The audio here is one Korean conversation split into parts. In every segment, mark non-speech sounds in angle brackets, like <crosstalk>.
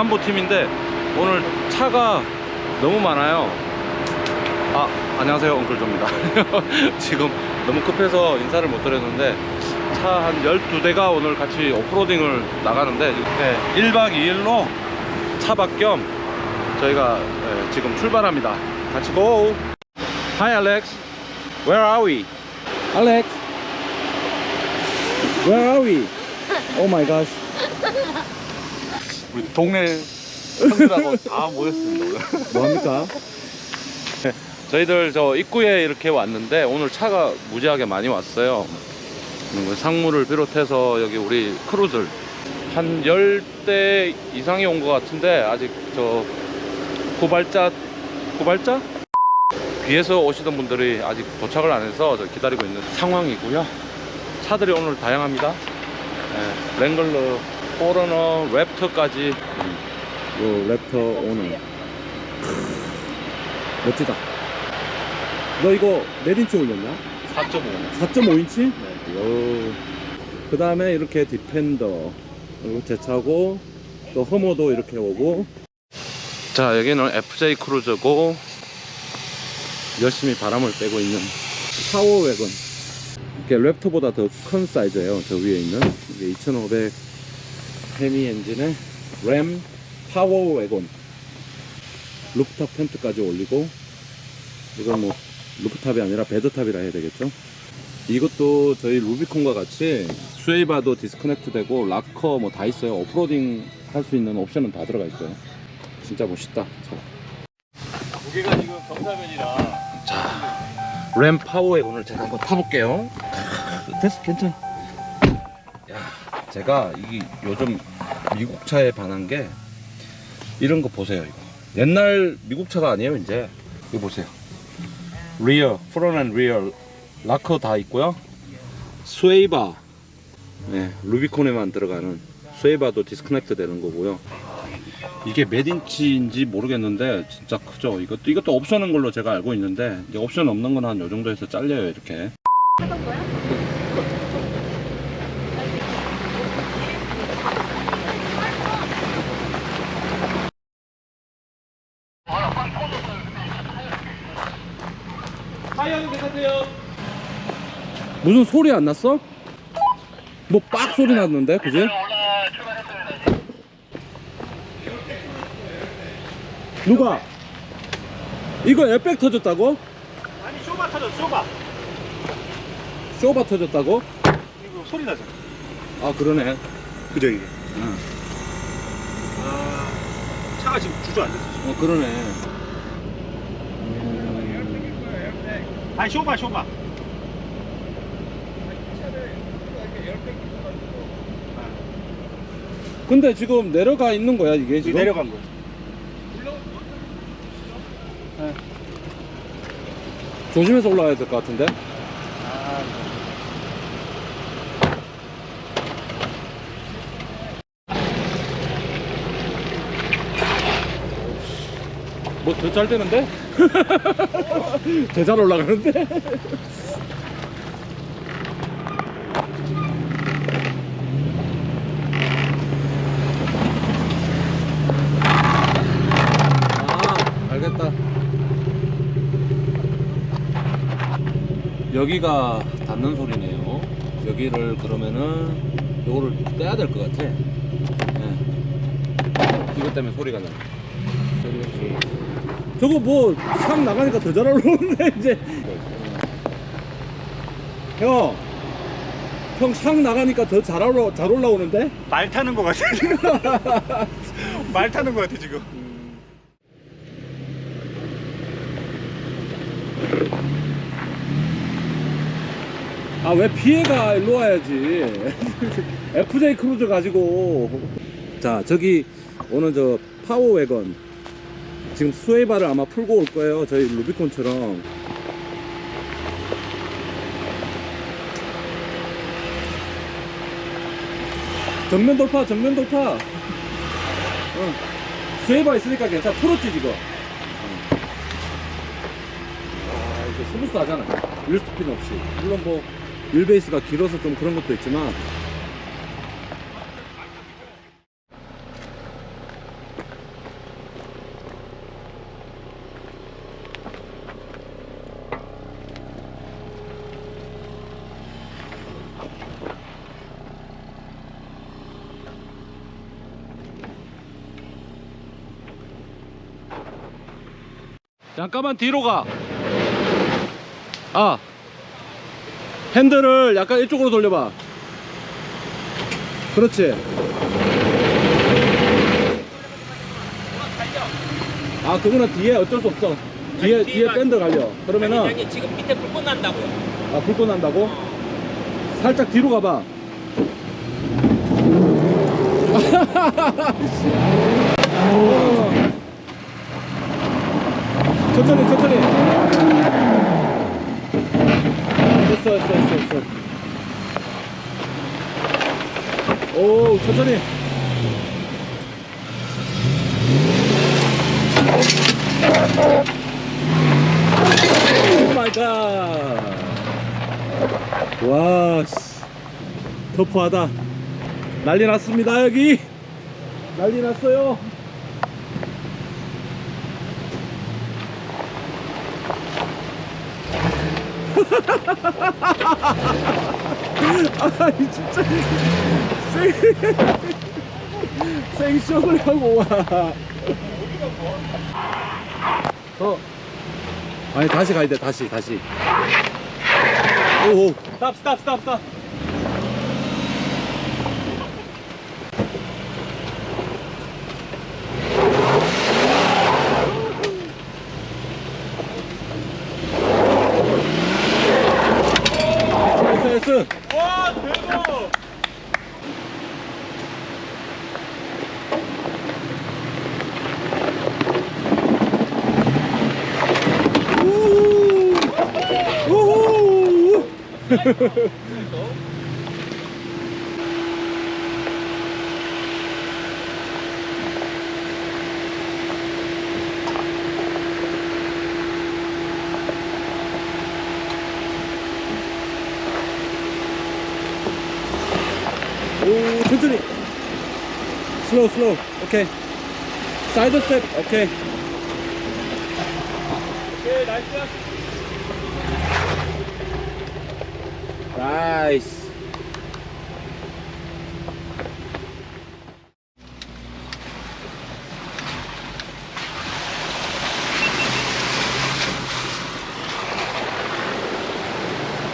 전남부 팀인데 오늘 차가 너무 많아요. 아, 안녕하세요. 엉클조입니다. <laughs> 지금 너무 급해서 인사를 못 드렸는데 차 한 12대가 오늘 같이 오프로딩을 나가는데 네, 1박 2일로 차박 겸 저희가 네, 지금 출발합니다. 같이 고! Hi Alex. Where are we? Alex. Where are we? Oh my gosh. <laughs> 우리 동네 형들하고 <laughs> 다 모였습니다 오늘. 뭐합니까? <laughs> 저희들 저 입구에 이렇게 왔는데 오늘 차가 무지하게 많이 왔어요. 음, 상무를 비롯해서 여기 우리 크루들 한 10대 이상이 온 것 같은데 아직 저 후발자 후발자? 뒤에서 오시던 분들이 아직 도착을 안 해서 저 기다리고 있는 상황이고요. 차들이 오늘 다양합니다. 네, 랭글러, 포러너, 랩터까지 요 랩터 오너 멋지다 너 이거 몇 인치 올렸냐? 4.5. 4.5인치? 네. 그 다음에 이렇게 디펜더 그리고 제 차고 또 허머도 이렇게 오고 자 여기는 FJ 크루저고 열심히 바람을 빼고 있는 파워웨건 이게 랩터보다 더 큰 사이즈예요 저 위에 있는 이게 2500 헤미 엔진의 램 파워 웨건 루프탑 텐트까지 올리고 이건 뭐 루프탑이 아니라 베드탑이라 해야 되겠죠 이것도 저희 루비콘과 같이 스웨이바도 디스커넥트 되고 락커 뭐 다 있어요 오프로딩 할 수 있는 옵션은 다 들어가 있어요 진짜 멋있다 차. 무게가 지금 경사면이라 자, 램 파워에 오늘 제가 한번 타볼게요. 됐어, 괜찮아. 야, 제가 이 요즘 미국 차에 반한 게 이런 거 보세요, 이거. 옛날 미국 차가 아니에요, 이제. 이거 보세요. 리어, 프론 앤 리어, 락커 다 있고요. 스웨이바, 네, 루비콘에만 들어가는 스웨이바도 디스커넥트 되는 거고요. 이게 몇 인치인지 모르겠는데 진짜 크죠. 이것도 이것도 옵션인 걸로 제가 알고 있는데 이제 옵션 없는 건 한 요 정도에서 잘려요 이렇게. 하얀 괜찮대요. 무슨 소리 안 났어? 뭐 빡 소리 났는데 그지? 누가? 이거 에펙 터졌다고? 아니 쇼바 터졌어 쇼바. 쇼바 터졌다고? 이거 소리 나죠. 아 그러네. 그죠 이게. 응. 아 차가 지금 주저앉았어. 어 그러네. 아니 쇼바 쇼바. 근데 지금 내려가 있는 거야 이게 지금? 내려간 거야. 조심해서 올라가야 될 것 같은데? 아, 뭐더 잘 되는데? <laughs> 더잘 올라가는데? 아, 알겠다. 여기가 닿는 소리네요. 여기를 그러면은 요거를 떼야 될 것 같아. 네. 이것 때문에 소리가 나. 저거 뭐상 나가니까 더 잘 올라오는데 이제 형, 형 상 나가니까 더 잘 올라 잘 올라오는데? 말 타는 거 같아. <laughs> 말 타는 거 같아 지금. 아 왜 피해가 일로 와야지. <laughs> FJ 크루즈 가지고. 자 저기 오늘 저 파워웨건. 지금 스웨이바를 아마 풀고 올 거예요 저희 루비콘처럼. 정면 돌파 정면 돌파. 어. 스웨이바 있으니까 괜찮아. 풀었지 지금. 어. 아 이거 스무스 하잖아. 윌스핀 없이. 물론 뭐 휠베이스가 길어서 좀 그런 것도 있지만 잠깐만 뒤로 가. 아, 핸들을 약간 이쪽으로 돌려봐. 그렇지. 아, 그거는 뒤에 어쩔 수 없어. 뒤에, 뒤에 밴드 갈려. 그러면은, 아니, 아니, 지금 밑에 불꽃 난다고요. 아, 불꽃 난다고? 살짝 뒤로 가봐. <laughs> 어. 천천히, 천천히. 됐어, 됐어, 됐어, 됐어. 오, 천천히. 오 마이 갓. 와, 씨. 터프하다. 난리 났습니다, 여기. 난리 났어요. 아니, 진짜. 생, 생쇼를 하고 와. 어. 아니, 다시 가야 돼, 다시, 다시. 오, 오. 스탑, 스탑, 스탑, 스탑. 나이스, 나이스. 와, 대박! 우후. 오, 천천히. 슬로우, 슬로우. 오케이. 사이드 스텝. 오케이. 오케이, 나이스. 나이스.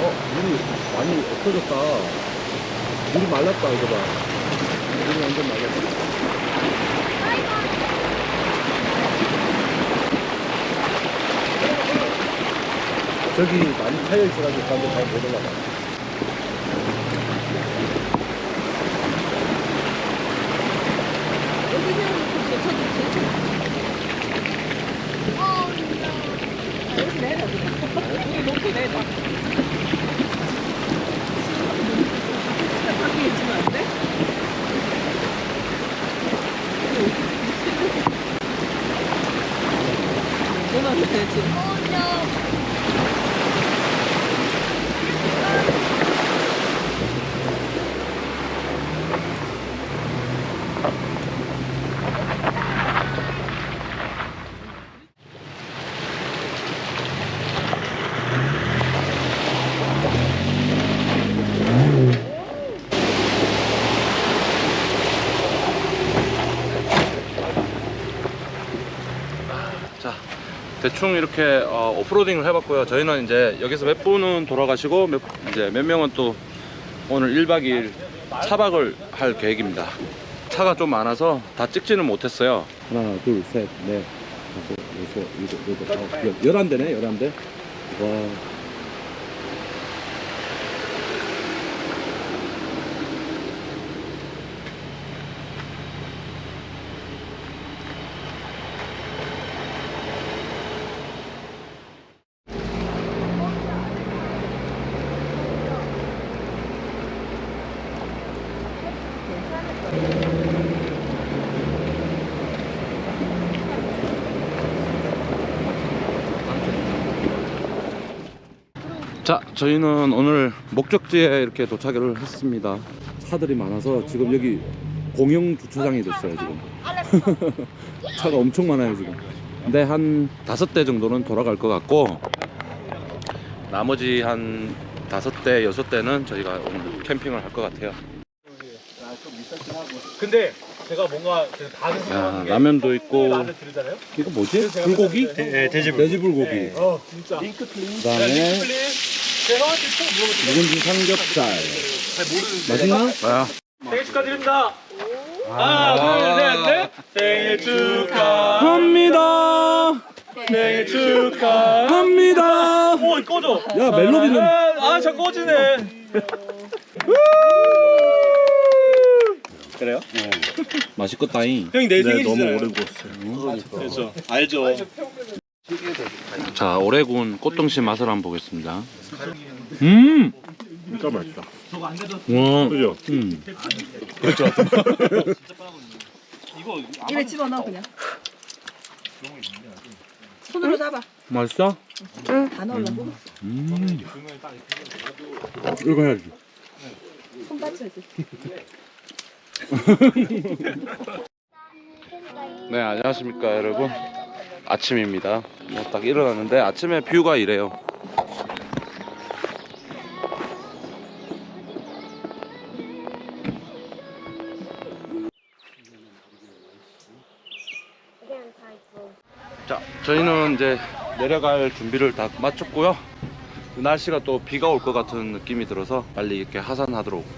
어, 물이 많이 없어졌다. 물이 말랐다, 이거 봐. 물이 완전 말랐다. 저기 많이 차여 있어가지고 사람들 잘못 올라가. 여기 세워놓고 제쳐도 제쳐. 어, 여기 내려. 여기 놓고 내려. 진짜 밖에 있으면 안 돼? 전화를 되지. 자, 대충 이렇게 어, 오프로딩을 해봤고요. 저희는 이제 여기서 몇 분은 돌아가시고 몇, 이제 몇 명은 또 오늘 1박 2일 차박을 할 계획입니다. 차가 좀 많아서 다 찍지는 못했어요. 하나, 둘, 셋, 넷, 다섯, 여섯, 일곱, 여덟, 아홉, 열, 열한 대네, 열한 대. 와. 자, 저희는 오늘 목적지에 이렇게 도착을 했습니다. 차들이 많아서 지금 여기 공영 주차장이 됐어요, 지금. <laughs> 차가 엄청 많아요, 지금. 근데 한 다섯 대 정도는 돌아갈 것 같고, 나머지 한 다섯 대, 여섯 대는 저희가 오늘 캠핑을 할 것 같아요. 근데 제가 뭔가 그 다른 야, 라면도 있고. 이거 뭐지? 불고기? 네, 돼지 돼지 불고기. 어, 진짜. 그다음에 형한테 처음 물어봤어요. 묵은지 삼겹살. 잘 모르는데. 맛있나? 아, 생일 축하드립니다. 하나, 둘, 셋, 넷. 생일 축하. 합니다. 생일 축하. 합니다. 오, 꺼져. 야, 멜로디는 아, 저 꺼지네. 그래요? 맛있겠다잉. 형이 내 네, 생일이잖아요. 너무 오래 구웠어요. 그렇죠. 알죠. 자, 오래 구운 꽃등심 맛을 한번 보겠습니다. 음! 진짜 맛있다. 와, 그죠? 음. 이거 입에 집어넣어 그냥. 손으로 잡아. 맛있어? 다 넣으려고. 음. 이거 해야지. 손 다쳐야지. <laughs> 네, 안녕하십니까, 여러분. 아침입니다. 뭐 딱 일어났는데 아침에 뷰가 이래요. 자, 저희는 이제 내려갈 준비를 다 마쳤고요. 날씨가 또 비가 올 것 같은 느낌이 들어서 빨리 이렇게 하산하도록